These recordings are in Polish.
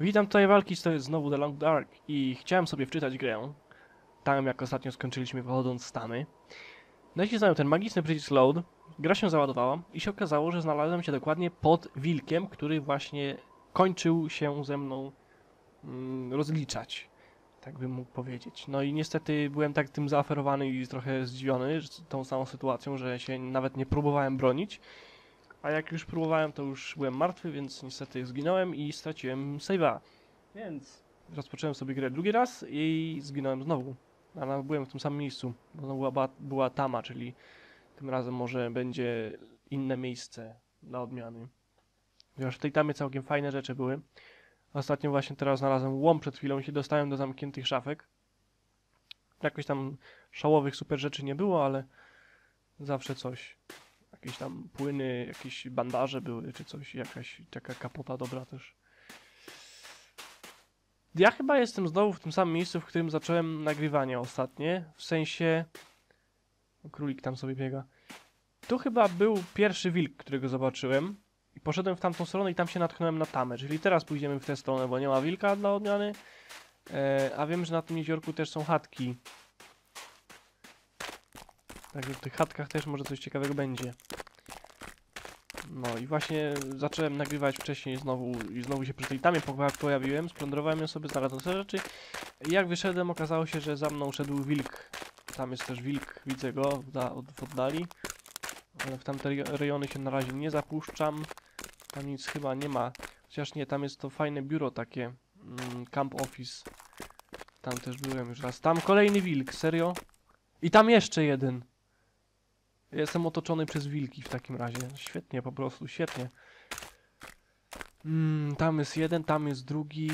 Witam tutaj walki, to jest znowu The Long Dark i chciałem sobie wczytać grę. Tam jak ostatnio skończyliśmy wychodząc z tamy. Nacisnąłem ten magiczny przycisk load, gra się załadowała i się okazało, że znalazłem się dokładnie pod wilkiem, który właśnie kończył się ze mną mm, rozliczać. Tak bym mógł powiedzieć. No i niestety byłem tak tym zaaferowany i trochę zdziwiony tą samą sytuacją, że się nawet nie próbowałem bronić. A jak już próbowałem, to już byłem martwy, więc niestety zginąłem i straciłem save'a. Więc rozpocząłem sobie grę drugi raz i zginąłem znowu. Ale byłem w tym samym miejscu. Bo była, była tama, czyli tym razem może będzie inne miejsce dla odmiany. Chociaż w tej tamie całkiem fajne rzeczy były. Ostatnio właśnie teraz znalazłem łom przed chwilą i się dostałem do zamkniętych szafek. Jakoś tam szałowych super rzeczy nie było, ale zawsze coś. Jakieś tam płyny, jakieś bandaże były, czy coś, jakaś taka kapota dobra też. Ja chyba jestem znowu w tym samym miejscu, w którym zacząłem nagrywanie ostatnie, w sensie... Królik tam sobie biega. Tu chyba był pierwszy wilk, którego zobaczyłem. I poszedłem w tamtą stronę i tam się natknąłem na tamę, czyli teraz pójdziemy w tę stronę, bo nie ma wilka dla odmiany. E, a wiem, że na tym jeziorku też są chatki. Także w tych chatkach też może coś ciekawego będzie. No i właśnie zacząłem nagrywać wcześniej znowu i znowu się przy tej tamie po- pojawiłem, splądrowałem ją sobie, znalazłem te rzeczy i jak wyszedłem okazało się, że za mną szedł wilk. Tam jest też wilk, widzę go da, od- w oddali. Ale w tamte rejo- rejony się na razie nie zapuszczam. Tam nic chyba nie ma. Chociaż nie, tam jest to fajne biuro takie. Mm, camp office. Tam też byłem już raz. Tam kolejny wilk, serio? I tam jeszcze jeden. Jestem otoczony przez wilki w takim razie. Świetnie, po prostu, świetnie. Mm, tam jest jeden, tam jest drugi.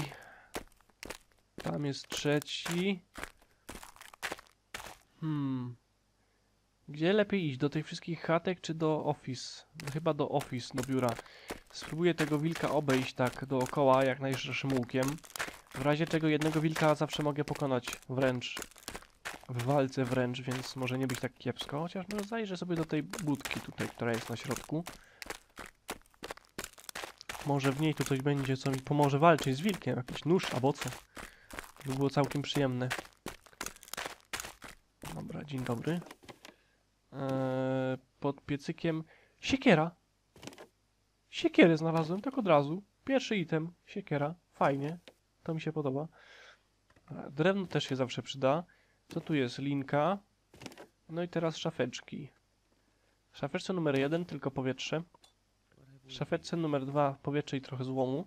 Tam jest trzeci. Hmm. Gdzie lepiej iść? Do tych wszystkich chatek czy do office? Chyba do office, do biura. Spróbuję tego wilka obejść tak dookoła, jak najszerszym łukiem. W razie czego jednego wilka zawsze mogę pokonać wręcz w walce wręcz, więc może nie być tak kiepsko, chociaż no zajrzę sobie do tej budki tutaj, która jest na środku. Może w niej tu coś będzie, co mi pomoże walczyć z wilkiem, jakiś nóż albo co. By było całkiem przyjemne. Dobra, dzień dobry. Eee, pod piecykiem siekiera. Siekierę znalazłem, tak od razu. Pierwszy item, siekiera. Fajnie, to mi się podoba. Drewno też się zawsze przyda. Co tu jest? Linka. No i teraz szafeczki. W szafeczce numer jeden tylko powietrze. W szafeczce numer dwa powietrze i trochę złomu.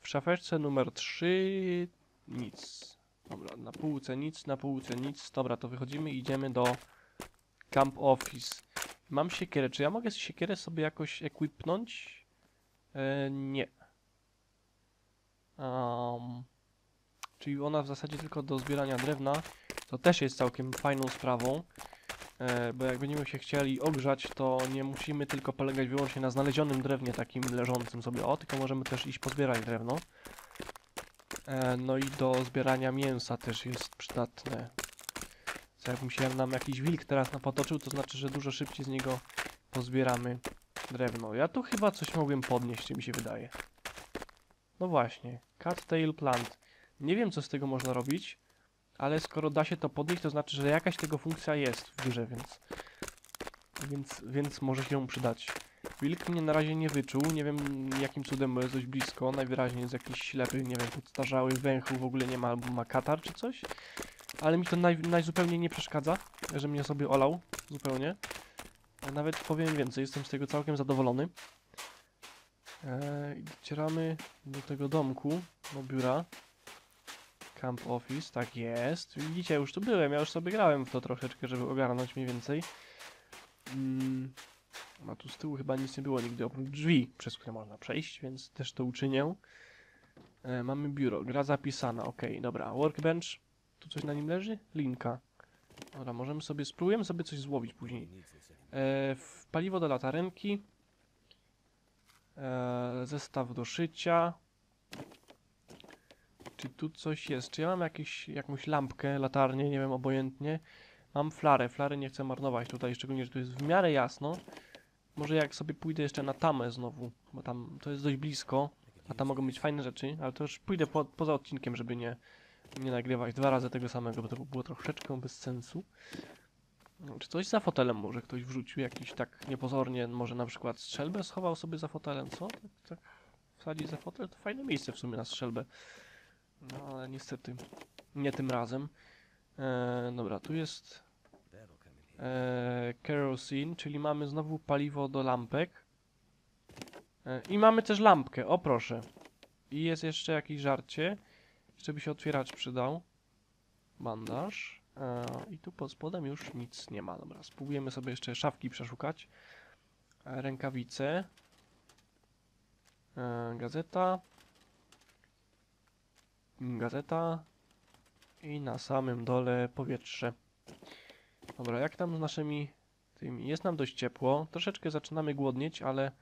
W szafeczce numer trzy nic. Dobra, na półce nic, na półce nic. Dobra, to wychodzimy i idziemy do Camp Office. Mam siekierę. Czy ja mogę siekierę sobie jakoś equipnąć? E, nie. Um, czyli ona w zasadzie tylko do zbierania drewna. To też jest całkiem fajną sprawą. E, bo jak będziemy się chcieli ogrzać, to nie musimy tylko polegać wyłącznie na znalezionym drewnie takim leżącym sobie. O, tylko możemy też iść pozbierać drewno. E, no i do zbierania mięsa też jest przydatne. Co jak mi się nam jakiś wilk teraz napotoczył, to znaczy, że dużo szybciej z niego pozbieramy drewno. Ja tu chyba coś mogłem podnieść, mi się wydaje. No właśnie, cattail plant. Nie wiem, co z tego można robić, ale skoro da się to podnieść, to znaczy, że jakaś tego funkcja jest w grze, więc... Więc, więc może się ją przydać. Wilk mnie na razie nie wyczuł, nie wiem jakim cudem, jest dość blisko, najwyraźniej jest jakiś ślepy, nie wiem, podstarzały, węchu w ogóle nie ma, albo ma katar czy coś. Ale mi to naj, najzupełniej nie przeszkadza, że mnie sobie olał, zupełnie. Nawet powiem więcej, jestem z tego całkiem zadowolony. Eee, docieramy do tego domku, do biura. Camp Office, tak jest. Widzicie, już tu byłem, ja już sobie grałem w to troszeczkę, żeby ogarnąć mniej więcej. Mm, a tu z tyłu chyba nic nie było nigdy oprócz drzwi, przez które można przejść, więc też to uczynię. E, mamy biuro, gra zapisana, ok, dobra. Workbench, tu coś na nim leży? Linka. Dobra, możemy sobie, spróbujemy sobie coś złowić później. E, paliwo do latarenki. E, zestaw do szycia. Czy tu coś jest? Czy ja mam jakieś, jakąś lampkę, latarnię, nie wiem, obojętnie. Mam flarę, flary nie chcę marnować tutaj, szczególnie, że tu jest w miarę jasno. Może jak sobie pójdę jeszcze na tamę znowu, bo tam to jest dość blisko. A tam mogą być fajne rzeczy, ale to już pójdę po, poza odcinkiem, żeby nie, nie nagrywać dwa razy tego samego, bo to by było troszeczkę bez sensu. No, Czy coś za fotelem może ktoś wrzucił, jakiś tak niepozornie, może na przykład strzelbę schował sobie za fotelem, co? Tak, tak wsadzić za fotel? To fajne miejsce w sumie na strzelbę. No ale niestety, nie tym razem. E, dobra, tu jest e, kerosene, czyli mamy znowu paliwo do lampek. E, I mamy też lampkę, o proszę. I jest jeszcze jakieś żarcie. Jeszcze by się otwieracz przydał. Bandaż. E, I tu pod spodem już nic nie ma. Dobra, spróbujemy sobie jeszcze szafki przeszukać. E, rękawice. E, gazeta. Gazeta. I na samym dole powietrze. Dobra, jak tam z naszymi tymi? Jest nam dość ciepło. Troszeczkę zaczynamy głodnieć, ale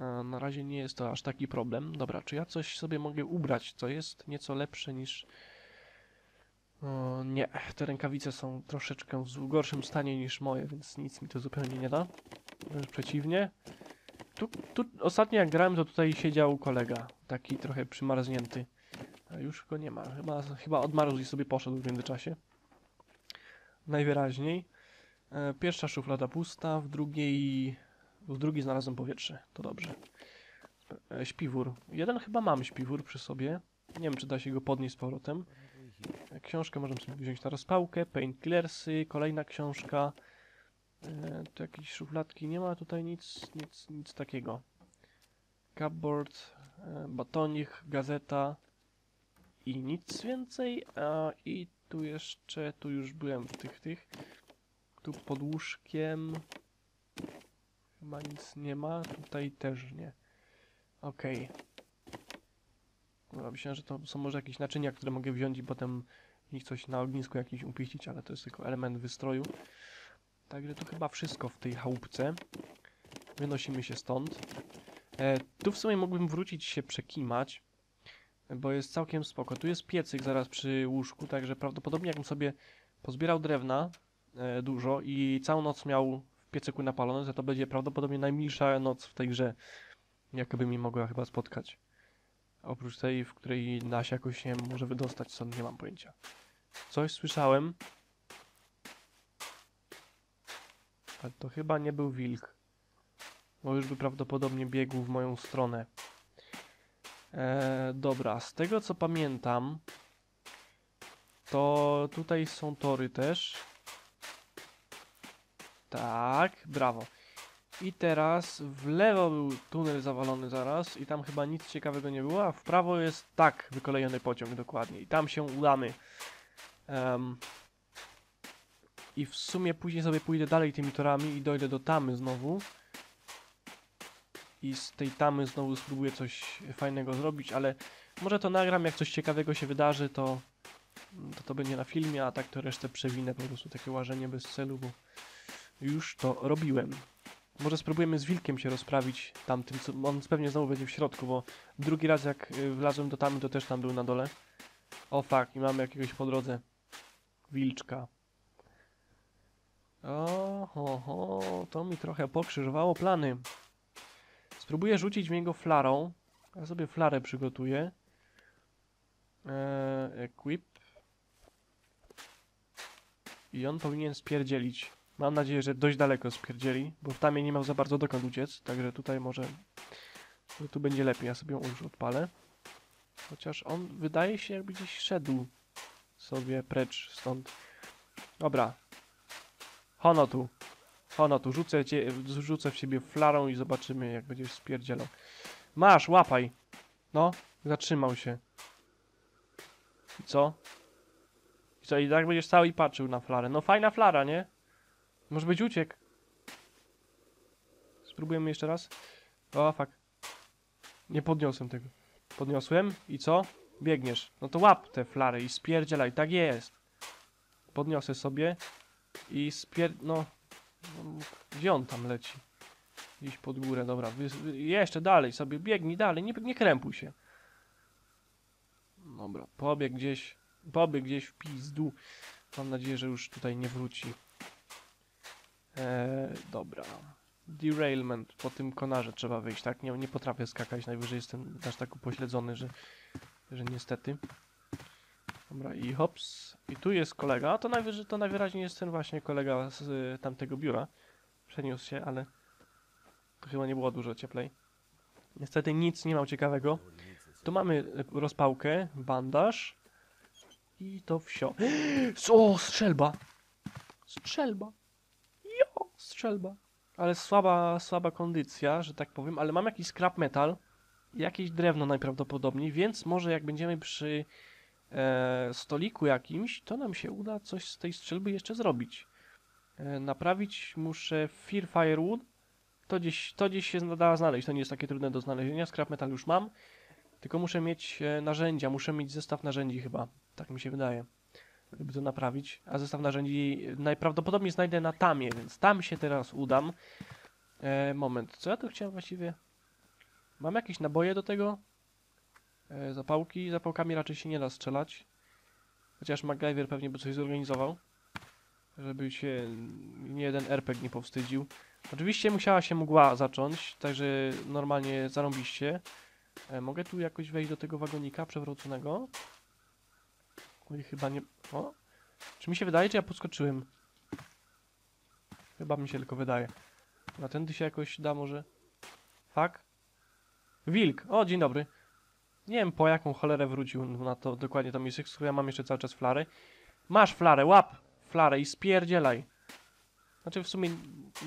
e, na razie nie jest to aż taki problem. Dobra, czy ja coś sobie mogę ubrać, co jest nieco lepsze niż... O, nie, te rękawice są troszeczkę w gorszym stanie niż moje, więc nic mi to zupełnie nie da. Wręcz przeciwnie. Tu, tu ostatnio jak grałem, to tutaj siedział kolega, taki trochę przymarznięty. Już go nie ma. Chyba, chyba odmarzł i sobie poszedł w międzyczasie. Najwyraźniej. E, pierwsza szuflada pusta, w drugiej... W drugiej znalazłem powietrze. To dobrze. E, śpiwór. Jeden chyba mam śpiwór przy sobie. Nie wiem, czy da się go podnieść z powrotem. E, Książkę możemy sobie wziąć na rozpałkę. Painkillersy, kolejna książka. Tu jakieś szufladki. Nie ma tutaj nic, nic, nic takiego. Cupboard, batonik, gazeta i nic więcej. A, I tu jeszcze, tu już byłem w tych, tych. Tu pod łóżkiem. Chyba nic nie ma. Tutaj też nie. Okej. Dobra, myślałem, że to są może jakieś naczynia, które mogę wziąć i potem w nich coś na ognisku jakimś upieścić, ale to jest tylko element wystroju. Także to chyba wszystko w tej chałupce. Wynosimy się stąd. E, tu w sumie mógłbym wrócić się przekimać, bo jest całkiem spoko. Tu jest piecyk zaraz przy łóżku, także prawdopodobnie jakbym sobie pozbierał drewna e, dużo i całą noc miał w piecyku napalone, to to będzie prawdopodobnie najmilsza noc w tej grze, jakaby mi mogła chyba spotkać. Oprócz tej, w której da jakoś nie może wydostać stąd, nie mam pojęcia. Coś słyszałem. Ale to chyba nie był wilk. Bo już by prawdopodobnie biegł w moją stronę. Eee, dobra, z tego co pamiętam, to tutaj są tory też. Tak, brawo. I teraz w lewo był tunel zawalony zaraz i tam chyba nic ciekawego nie było, a w prawo jest tak wykolejony pociąg dokładnie i tam się udamy. Em, I w sumie później sobie pójdę dalej tymi torami i dojdę do tamy znowu. I z tej tamy znowu spróbuję coś fajnego zrobić, ale może to nagram, jak coś ciekawego się wydarzy, to to, to będzie na filmie, a tak to resztę przewinę po prostu takie łażenie bez celu, bo już to robiłem. Może spróbujemy z wilkiem się rozprawić tamtym, co on pewnie znowu będzie w środku, bo drugi raz jak y, wlazłem do tamy, to też tam był na dole. O fuck, i mamy jakiegoś po drodze. Wilczka. O, ho, ho, to mi trochę pokrzyżowało plany. Spróbuję rzucić w niego flarą. Ja sobie flarę przygotuję. Eee, equip. I on powinien spierdzielić. Mam nadzieję, że dość daleko spierdzieli, bo w tamie nie miał za bardzo dokąd uciec, także tutaj może że tu będzie lepiej. Ja sobie ją już odpalę. Chociaż on wydaje się jakby gdzieś szedł sobie precz stąd. Dobra. Hono tu. Hono tu. Rzucę, cię, rzucę w siebie flarą i zobaczymy jak będziesz spierdzielał. Masz, łapaj. No, zatrzymał się. I co? I co, i tak będziesz cały i patrzył na flarę. No fajna flara, nie? Może być uciekł. Spróbujemy jeszcze raz. O, fuck. Nie podniosłem tego. Podniosłem i co? Biegniesz. No to łap te flary i spierdzielaj. Tak jest. Podniosę sobie i spier... No. Gdzie on tam leci? Gdzieś pod górę, dobra. Jeszcze dalej sobie. Biegnij dalej. Nie, nie krępuj się. Dobra. Pobieg gdzieś. Pobieg gdzieś w pizdu. Mam nadzieję, że już tutaj nie wróci. Eee, dobra. derailment. Po tym konarze trzeba wyjść, tak? Nie, nie potrafię skakać, najwyżej jestem aż tak upośledzony, że, że niestety. Dobra, i hops. I tu jest kolega, to najwyżej, to najwyraźniej jest ten właśnie kolega z y, tamtego biura. Przeniósł się, ale to chyba nie było dużo cieplej. Niestety nic nie miał ciekawego. Tu mamy y, rozpałkę, bandaż i to wsio. O, strzelba! Strzelba! Jo, strzelba! Ale słaba, słaba kondycja, że tak powiem, ale mam jakiś scrap metal, jakieś drewno najprawdopodobniej, więc może jak będziemy przy stoliku jakimś, to nam się uda coś z tej strzelby jeszcze zrobić. E, naprawić muszę Fear Firewood, to gdzieś, to gdzieś się da znaleźć, to nie jest takie trudne do znalezienia, scrap metal już mam, tylko muszę mieć e, narzędzia, muszę mieć zestaw narzędzi chyba, tak mi się wydaje, żeby to naprawić. A zestaw narzędzi najprawdopodobniej znajdę na tamie, więc tam się teraz udam. E, moment, co ja tu chciałem właściwie? Mam jakieś naboje do tego? E, zapałki, zapałkami raczej się nie da strzelać. Chociaż MacGyver pewnie by coś zorganizował. Żeby się nie jeden RPG nie powstydził. Oczywiście musiała się mgła zacząć, także normalnie zarąbiście. E, mogę tu jakoś wejść do tego wagonika przewróconego? Oj, chyba nie... O! Czy mi się wydaje, czy ja podskoczyłem? Chyba mi się tylko wydaje. Na tędy się jakoś da może... Fak? Wilk! O, dzień dobry. Nie wiem po jaką cholerę wrócił na to dokładnie to miejsce, z którego ja mam jeszcze cały czas flary. Masz flarę, łap flarę i spierdzielaj. Znaczy w sumie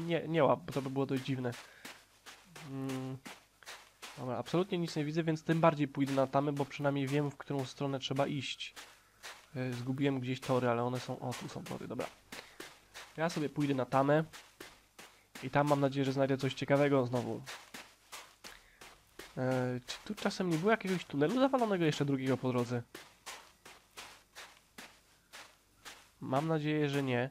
nie, nie łap, bo to by było dość dziwne. Mm. Dobra, absolutnie nic nie widzę, więc tym bardziej pójdę na tamę, bo przynajmniej wiem, w którą stronę trzeba iść. Yy, Zgubiłem gdzieś tory, ale one są... O, tu są tory, dobra. Ja sobie pójdę na tamę. I tam mam nadzieję, że znajdę coś ciekawego znowu. Eee, czy tu czasem nie było jakiegoś tunelu zawalonego jeszcze drugiego po drodze? Mam nadzieję, że nie.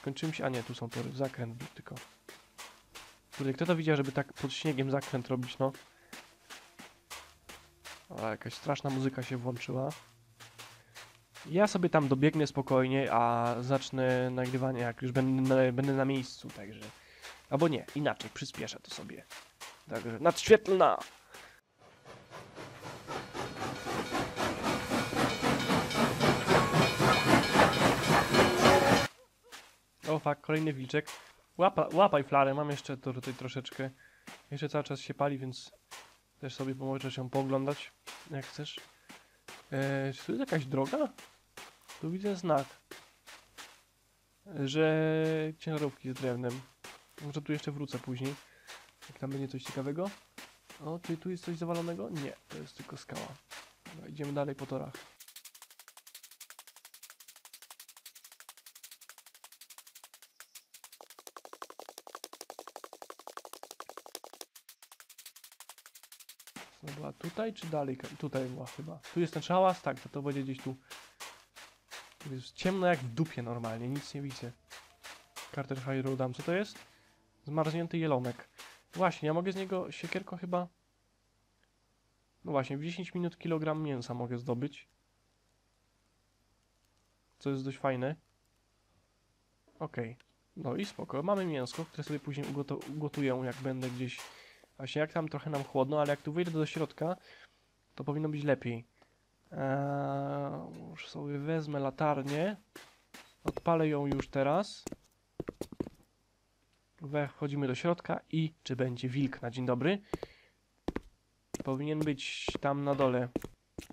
Skończyłem się... A nie, tu są tory. Zakręt był tylko. Kurde, kto to widział, żeby tak pod śniegiem zakręt robić, no? Jakaś straszna muzyka się włączyła. Ja sobie tam dobiegnę spokojnie, a zacznę nagrywanie jak już będę, będę na miejscu, także... Albo nie, inaczej, przyspieszę to sobie. Także nadświetlna! O fuck, kolejny wilczek. Łapa, łapaj flarę, mam jeszcze to tutaj troszeczkę. Jeszcze cały czas się pali, więc też sobie możesz się pooglądać, jak chcesz. Eee, czy tu jest jakaś droga? Tu widzę znak, że ciężarówki z drewnem. Może tu jeszcze wrócę później, jak tam będzie coś ciekawego. O, czy tu jest coś zawalonego? Nie, to jest tylko skała. Idziemy dalej po torach. Była tutaj czy dalej? Tutaj była chyba. Tu jest ten szałas? Tak, to to będzie gdzieś tu. Tu jest ciemno jak w dupie normalnie, nic nie widzę. Carter High Roadam, co to jest? Zmarznięty jelonek. Właśnie, ja mogę z niego siekierką chyba... No właśnie, w 10 minut kilogram mięsa mogę zdobyć. Co jest dość fajne. Okej. No i spoko. Mamy mięsko, które sobie później ugotuję, jak będę gdzieś... Właśnie jak tam trochę nam chłodno, ale jak tu wyjdę do środka, to powinno być lepiej. Eee, już sobie wezmę latarnię. Odpalę ją już teraz. Wchodzimy do środka i czy będzie wilk na dzień dobry? Powinien być tam na dole.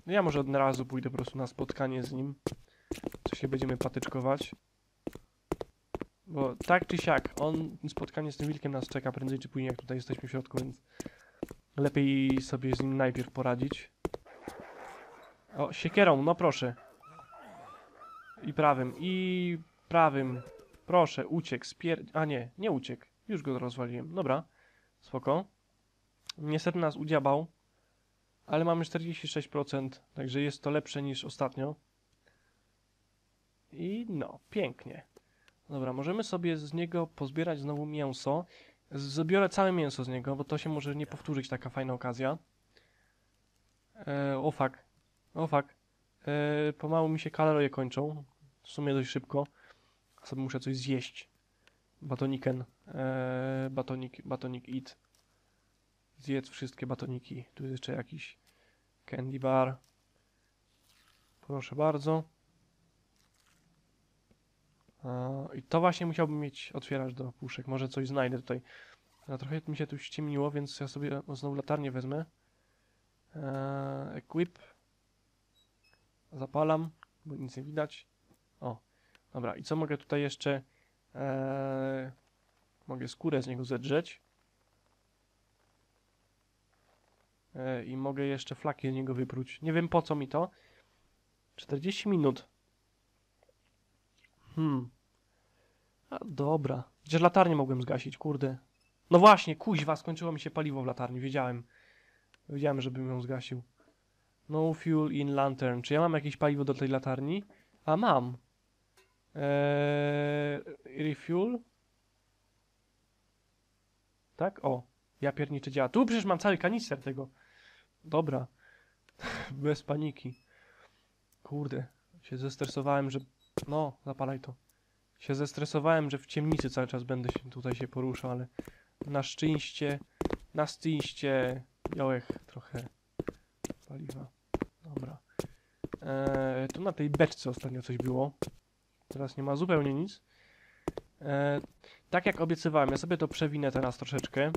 No ja może od razu pójdę po prostu na spotkanie z nim. Co się będziemy patyczkować. Bo tak czy siak, on spotkanie z tym wilkiem nas czeka prędzej czy później, jak tutaj jesteśmy w środku, więc lepiej sobie z nim najpierw poradzić. O, siekierą, no proszę. I prawym, i prawym. Proszę, uciekł, spier... A nie, nie uciekł. Już go rozwaliłem. Dobra, spoko. Niestety nas udziabał, ale mamy 46%, także jest to lepsze niż ostatnio. I no, pięknie. Dobra, możemy sobie z niego pozbierać znowu mięso. Zabiorę całe mięso z niego, bo to się może nie powtórzyć taka fajna okazja. E, o fuck. O fuck. E, pomału mi się kalorie kończą. W sumie dość szybko. Muszę coś zjeść. batoniken. Eee, batonik, batonik eat. Zjedz wszystkie batoniki. Tu jest jeszcze jakiś candy bar. Proszę bardzo. Eee, I to właśnie musiałbym mieć otwierać do puszek. Może coś znajdę tutaj. A trochę mi się tu ściemniło, więc ja sobie znowu latarnię wezmę. Eee, equip. Zapalam, bo nic nie widać. Dobra. I co mogę tutaj jeszcze? Eee, mogę skórę z niego zedrzeć. Eee, I mogę jeszcze flaki z niego wypróć. Nie wiem po co mi to. 40 minut. Hmm. A dobra. Chociaż latarnię mogłem zgasić, kurde. No właśnie, kuźwa, skończyło mi się paliwo w latarni, wiedziałem. Wiedziałem, żebym ją zgasił. No fuel in lantern. Czy ja mam jakieś paliwo do tej latarni? A mam. Eee, refuel? Tak? O. Ja pierniczy działa. Tu przecież mam cały kanister tego. Dobra. Bez paniki. Kurde. Się zestresowałem, że... No, zapalaj to. Się zestresowałem, że w ciemnicy cały czas będę się tutaj się poruszał, ale na szczęście, na szczęście miałech trochę paliwa. Dobra. Eee, tu na tej beczce ostatnio coś było. Teraz nie ma zupełnie nic. Eee, tak jak obiecywałem, ja sobie to przewinę teraz troszeczkę.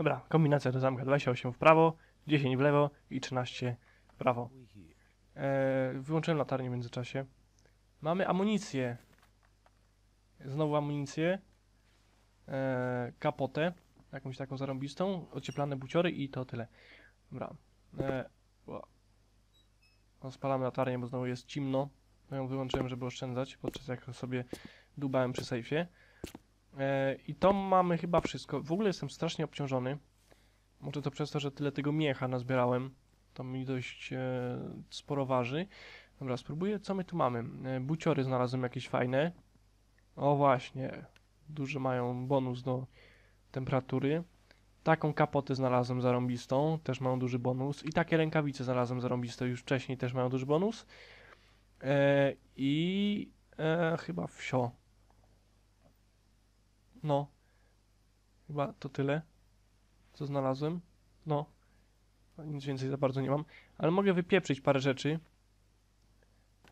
Dobra, kombinacja do zamka 28 w prawo, 10 w lewo i 13 w prawo. Eee, wyłączyłem latarnię w międzyczasie. Mamy amunicję. Znowu amunicję. Eee, kapotę. Jakąś taką zarąbistą. Ocieplane buciory i to tyle. Dobra. Eee, latarnię, bo znowu jest ciemno. No ją wyłączyłem, żeby oszczędzać, podczas jak sobie dubałem przy sejfie. E, I to mamy chyba wszystko. W ogóle jestem strasznie obciążony. Może to przez to, że tyle tego miecha nazbierałem. To mi dość e, sporo waży. Dobra, spróbuję, co my tu mamy. E, buciory znalazłem jakieś fajne. O właśnie, duży mają bonus do temperatury. Taką kapotę znalazłem zarąbistą, też mają duży bonus. I takie rękawice znalazłem zarąbiste już wcześniej, też mają duży bonus. I chyba wsio. No. Chyba to tyle, co znalazłem. No. Nic więcej za bardzo nie mam. Ale mogę wypieprzyć parę rzeczy.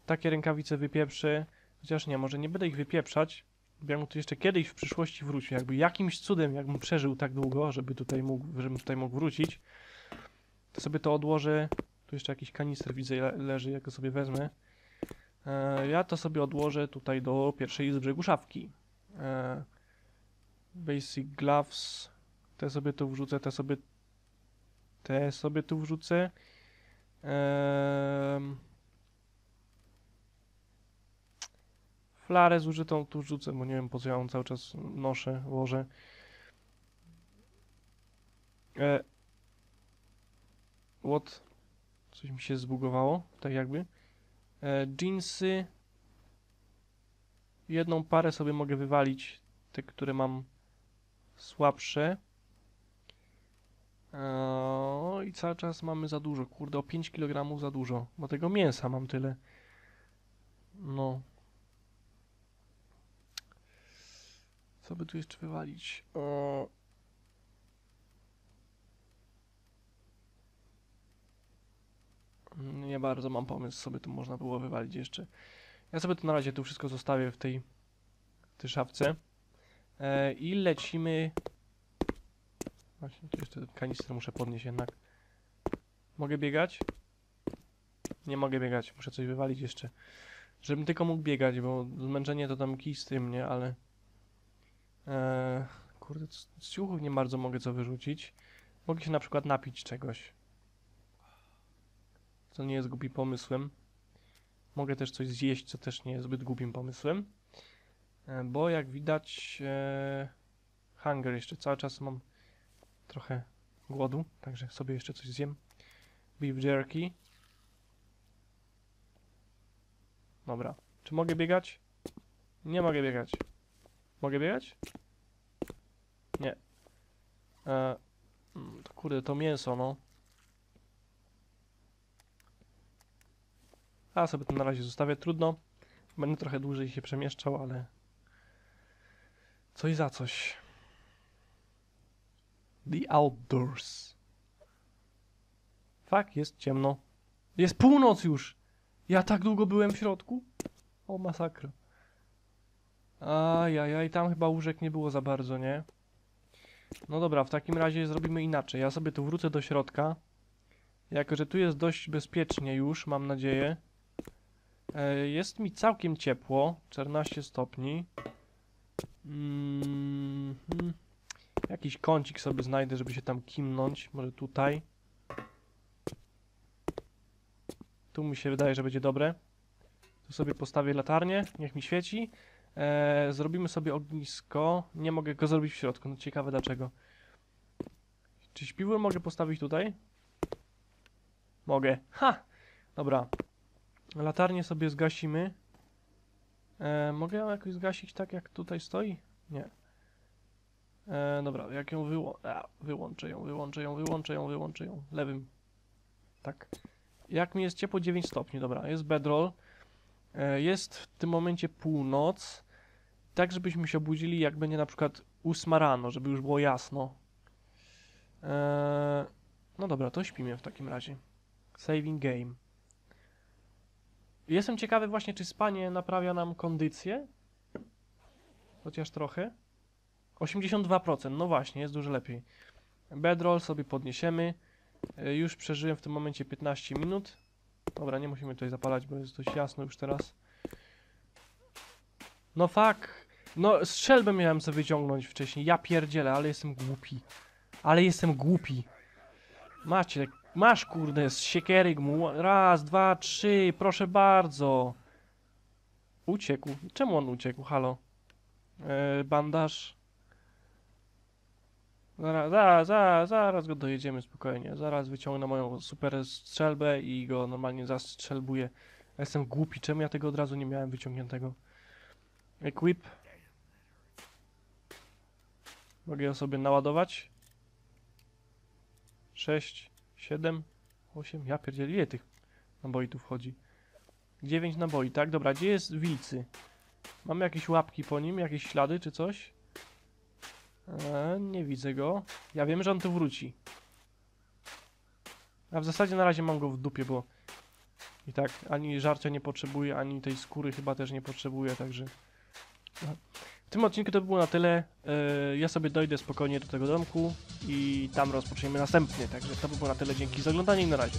Takie rękawice wypieprzę. Chociaż nie, może nie będę ich wypieprzać. Bo ja mu tu jeszcze kiedyś w przyszłości wrócił. Jakby jakimś cudem, jakbym przeżył tak długo, żeby tutaj mógł, żebym tutaj mógł wrócić. To sobie to odłożę. Tu jeszcze jakiś kanister widzę le leży, jak go sobie wezmę. E, ja to sobie odłożę tutaj do pierwszej z brzegu szafki. E, Basic gloves. Te sobie tu wrzucę, te sobie. Te sobie tu wrzucę. Ehm... Flarę zużytą tu wrzucę, bo nie wiem po co ja ją cały czas noszę, łożę. E... What? Coś mi się zbugowało, tak jakby. E, jeansy. Jedną parę sobie mogę wywalić, te, które mam słabsze. Eee, I cały czas mamy za dużo. Kurde, o 5 kg za dużo. Bo tego mięsa mam tyle. No. Co by tu jeszcze wywalić? O... Nie bardzo mam pomysł, by tu można było wywalić jeszcze. Ja sobie to na razie tu wszystko zostawię w tej, w tej szafce. E, I lecimy... Właśnie, tu jeszcze kanister muszę podnieść jednak. Mogę biegać? Nie mogę biegać, muszę coś wywalić jeszcze. Żebym tylko mógł biegać, bo zmęczenie to tam kij z tym, nie? Ale... E, kurde, z, ciuchów nie bardzo mogę co wyrzucić. Mogę się na przykład napić czegoś. Co nie jest głupi pomysłem. Mogę też coś zjeść, co też nie jest zbyt głupim pomysłem. E, bo jak widać... E, hunger jeszcze cały czas mam trochę głodu, także sobie jeszcze coś zjem. Beef jerky. Dobra. Czy mogę biegać? Nie mogę biegać. Mogę biegać? Nie. E, mm, to kurde, to mięso, no. A sobie to na razie zostawię. Trudno. Będę trochę dłużej się przemieszczał, ale... Coś za coś. The outdoors. Fak, jest ciemno. Jest północ już! Ja tak długo byłem w środku? O, masakra. Ajajaj, tam chyba łóżek nie było za bardzo, nie? No dobra, w takim razie zrobimy inaczej. Ja sobie tu wrócę do środka. Jako, że tu jest dość bezpiecznie już, mam nadzieję. E, jest mi całkiem ciepło. 14 stopni. Mm -hmm. Jakiś kącik sobie znajdę, żeby się tam kimnąć. Może tutaj. Tu mi się wydaje, że będzie dobre. Tu sobie postawię latarnię, niech mi świeci. Eee, zrobimy sobie ognisko. Nie mogę go zrobić w środku, no ciekawe dlaczego. Czy śpiwór mogę postawić tutaj? Mogę. Ha! Dobra. Latarnię sobie zgasimy. Eee, mogę ją jakoś zgasić tak jak tutaj stoi? Nie. Eee, dobra, jak ją wyłą A, wyłączę ją, wyłączę ją, wyłączę ją, wyłączę ją. Lewym. Tak. Jak mi jest ciepło? 9 stopni, dobra, jest bedroll. E, jest w tym momencie północ. Tak, żebyśmy się obudzili, jak będzie na przykład 8 rano, żeby już było jasno. E, no dobra, to śpimy w takim razie. Saving game. Jestem ciekawy właśnie, czy spanie naprawia nam kondycję. Chociaż trochę. 82%, no właśnie, jest dużo lepiej. Bedroll sobie podniesiemy. E, Już przeżyłem w tym momencie 15 minut. Dobra, nie musimy tutaj zapalać, bo jest dość jasno już teraz. No fuck. No, strzelbę miałem sobie wyciągnąć wcześniej. Ja pierdzielę, ale jestem głupi. Ale jestem głupi. Macie, masz kurde, z siekiery mu. Raz, dwa, trzy, proszę bardzo. Uciekł. Czemu on uciekł? Halo. E, bandaż. Zaraz, zaraz, zaraz, zaraz go dojedziemy spokojnie. Zaraz wyciągnę moją super strzelbę i go normalnie zastrzelbuję. Ja jestem głupi, czemu ja tego od razu nie miałem wyciągniętego? Equip. Mogę ją sobie naładować. 6, 7, 8, ja pierdzielę, ile tych naboi tu wchodzi? 9 naboi, tak? Dobra, gdzie jest wilcy? Mamy jakieś łapki po nim, jakieś ślady czy coś? Eee, nie widzę go. Ja wiem, że on tu wróci. A w zasadzie na razie mam go w dupie, bo i tak ani żarcia nie potrzebuje, ani tej skóry chyba też nie potrzebuje, także... W tym odcinku to by było na tyle. Eee, ja sobie dojdę spokojnie do tego domku i tam rozpoczniemy następny, także to by było na tyle. Dzięki za oglądanie i na razie.